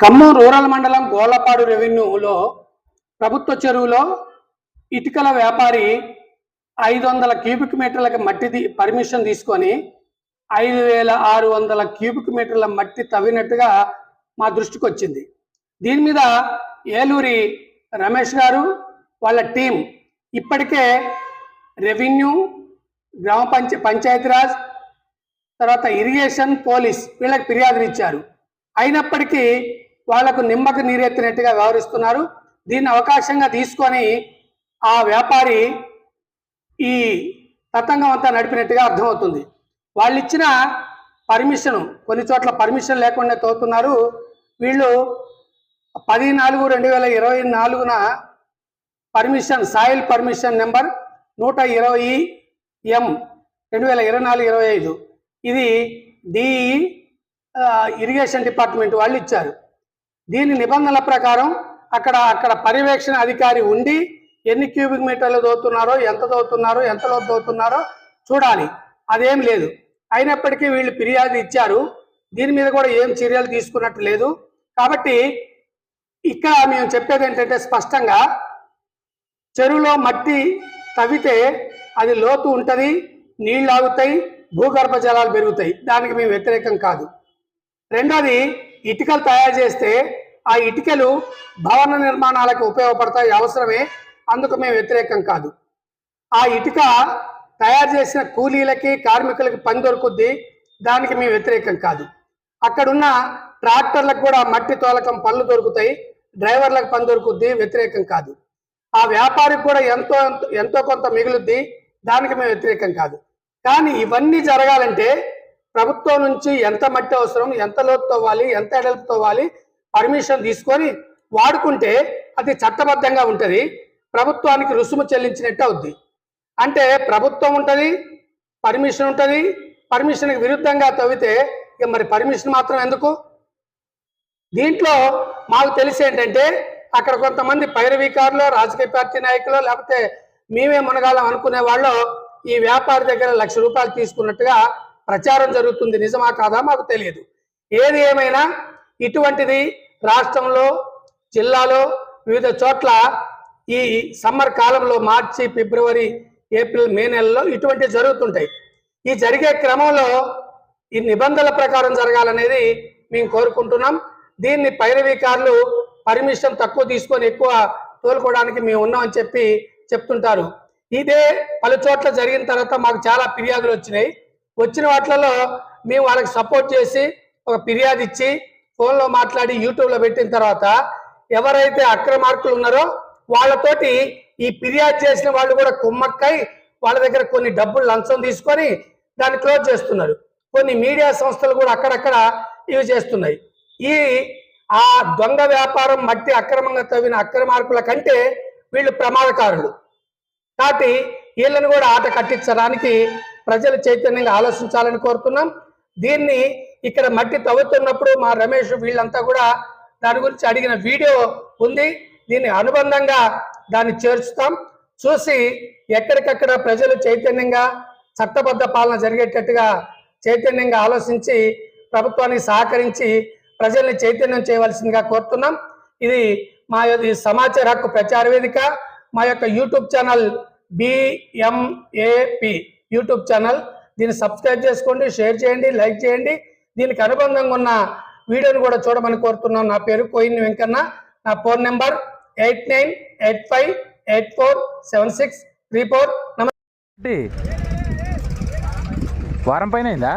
Khammam rural మండలం గోలపాడు రెవెన్యూలో ప్రభుత్వ చెరువులో ఇటుకల వ్యాపారి ఐదు వందల క్యూబిక్ మీటర్లకి మట్టి పర్మిషన్ తీసుకొని ఐదు వేల ఆరు వందల క్యూబిక్ మీటర్ల మట్టి తవ్వినట్టుగా మా దృష్టికి వచ్చింది. దీని మీద ఏలూరి రమేష్ గారు వాళ్ళ టీం ఇప్పటికే రెవెన్యూ గ్రామ పంచ పంచాయతీరాజ్ తర్వాత ఇరిగేషన్ పోలీస్ వీళ్ళకి ఫిర్యాదులు ఇచ్చారు. అయినప్పటికీ వాళ్ళకు నిమ్మకు నీరెత్తినట్టుగా వ్యవహరిస్తున్నారు. దీన్ని అవకాశంగా తీసుకొని ఆ వ్యాపారి ఈ తతంగం అంతా నడిపినట్టుగా అర్థమవుతుంది. వాళ్ళు ఇచ్చిన పర్మిషన్ కొన్ని చోట్ల పర్మిషన్ లేకుండా తోతున్నారు. వీళ్ళు పది నాలుగు రెండు వేల ఇరవై నాలుగున పర్మిషన్ సాయిల్ పర్మిషన్ నెంబర్ నూట ఇరవై ఎం రెండు వేల ఇరవై నాలుగు ఇరవై ఐదు. ఇది డిఈ ఇరిగేషన్ డిపార్ట్మెంట్ వాళ్ళు ఇచ్చారు దీని నిబంధనల ప్రకారం అక్కడ అక్కడ పర్యవేక్షణ అధికారి ఉండి ఎన్ని క్యూబిక్ మీటర్లు దోతున్నారో ఎంత దోతున్నారో ఎంతలో దోతున్నారో చూడాలి. అదేం లేదు. అయినప్పటికీ వీళ్ళు ఫిర్యాదు ఇచ్చారు. దీని మీద కూడా ఏం చర్యలు తీసుకున్నట్టు లేదు. కాబట్టి ఇక్కడ మేము చెప్పేది ఏంటంటే స్పష్టంగా చెరువులో మట్టి తవ్వితే అది లోతు ఉంటుంది నీళ్ళు ఆగుతాయి భూగర్భ జలాలు పెరుగుతాయి. దానికి మేము వ్యతిరేకం కాదు. రెండోది ఇటుకలు తయారు చేస్తే ఆ ఇటుకలు భవన నిర్మాణాలకు ఉపయోగపడతాయి అవసరమే అందుకు మేము వ్యతిరేకం కాదు. ఆ ఇటుక తయారు చేసిన కూలీలకి కార్మికులకి పని దొరుకుద్ది దానికి మేము వ్యతిరేకం కాదు. అక్కడున్న ట్రాక్టర్లకు కూడా మట్టి తోలకం పనులు దొరుకుతాయి డ్రైవర్లకు పని దొరుకుద్ది వ్యతిరేకం కాదు. ఆ వ్యాపారికి కూడా ఎంతో ఎంతో కొంత మిగులుద్ది దానికి మేము వ్యతిరేకం కాదు. కానీ ఇవన్నీ జరగాలంటే ప్రభుత్వం నుంచి ఎంత మట్టి అవసరం ఎంత లోతు తవ్వాలి ఎంత ఎడల్పు తవ్వాలి పర్మిషన్ తీసుకొని వాడుకుంటే అది చట్టబద్ధంగా ఉంటుంది ప్రభుత్వానికి రుసుము చెల్లించినట్టు అవుద్ది. అంటే ప్రభుత్వం ఉంటుంది పర్మిషన్ ఉంటుంది పర్మిషన్కి విరుద్ధంగా తవ్వితే ఇక మరి పర్మిషన్ మాత్రం ఎందుకు? దీంట్లో మాకు తెలిసి ఏంటంటే అక్కడ కొంతమంది పైరవీకారులు రాజకీయ పార్టీ నాయకులు లేకపోతే మేమే మునగాలం అనుకునే వాళ్ళు ఈ వ్యాపారి దగ్గర లక్ష రూపాయలు తీసుకున్నట్టుగా ప్రచారం జరుగుతుంది. నిజమా కాదా? మాకు తెలియదు. ఏది ఏమైనా ఇటువంటిది రాష్ట్రంలో జిల్లాలో వివిధ చోట్ల ఈ సమ్మర్ కాలంలో మార్చి ఫిబ్రవరి ఏప్రిల్ మే నెలలో ఇటువంటివి జరుగుతుంటాయి. ఈ జరిగే క్రమంలో ఈ నిబంధనల ప్రకారం జరగాలనేది మేము కోరుకుంటున్నాం. దీన్ని పైరవీకారులు పర్మిషన్ తక్కువ తీసుకొని ఎక్కువ తోలుకోవడానికి మేము ఉన్నామని చెప్పి చెప్తుంటారు. ఇదే పలు చోట్ల జరిగిన తర్వాత మాకు చాలా ఫిర్యాదులు వచ్చినాయి. వచ్చిన వాటిలలో మేము వాళ్ళకి సపోర్ట్ చేసి ఒక ఫిర్యాదు ఇచ్చి ఫోన్లో మాట్లాడి యూట్యూబ్లో పెట్టిన తర్వాత ఎవరైతే అక్రమార్కులు ఉన్నారో వాళ్ళతోటి ఈ ఫిర్యాదు చేసిన వాళ్ళు కూడా కుమ్మక్కై వాళ్ళ దగ్గర కొన్ని డబ్బులు లంచం తీసుకొని దాన్ని క్లోజ్ చేస్తున్నారు. కొన్ని మీడియా సంస్థలు కూడా అక్కడక్కడ ఇవి చేస్తున్నాయి. ఈ ఆ దొంగ వ్యాపారం మట్టి అక్రమంగా తవ్విన అక్రమార్కుల కంటే వీళ్ళు ప్రమాదకారులు. కాబట్టి వీళ్ళని కూడా ఆట కట్టించడానికి ప్రజలు చైతన్యంగా ఆలోచించాలని కోరుతున్నాం. దీన్ని ఇక్కడ మట్టి తవ్వుతున్నప్పుడు మా రమేష్ వీళ్ళంతా కూడా దాని గురించి అడిగిన వీడియో ఉంది. దీన్ని అనుబంధంగా దాన్ని చేర్చుతాం. చూసి ఎక్కడికక్కడ ప్రజలు చైతన్యంగా చట్టబద్ధ పాలన జరిగేటట్టుగా చైతన్యంగా ఆలోచించి ప్రభుత్వానికి సహకరించి ప్రజల్ని చైతన్యం చేయవలసిందిగా కోరుతున్నాం. ఇది మా యొక్క సమాచార హక్కు ప్రచార వేదిక. మా యొక్క YouTube channel BMAP YouTube channel. దీన్ని సబ్స్క్రైబ్ చేసుకోండి షేర్ చేయండి లైక్ చేయండి. దీనికి అనుబంధంగా ఉన్న వీడియోని కూడా చూడమని కోరుతున్నాం నా పేరు కోయిన్ వెంకన్న. నా phone number eight nine eight five eight four seven six three four. నమస్తే వారం పైన అయిందా?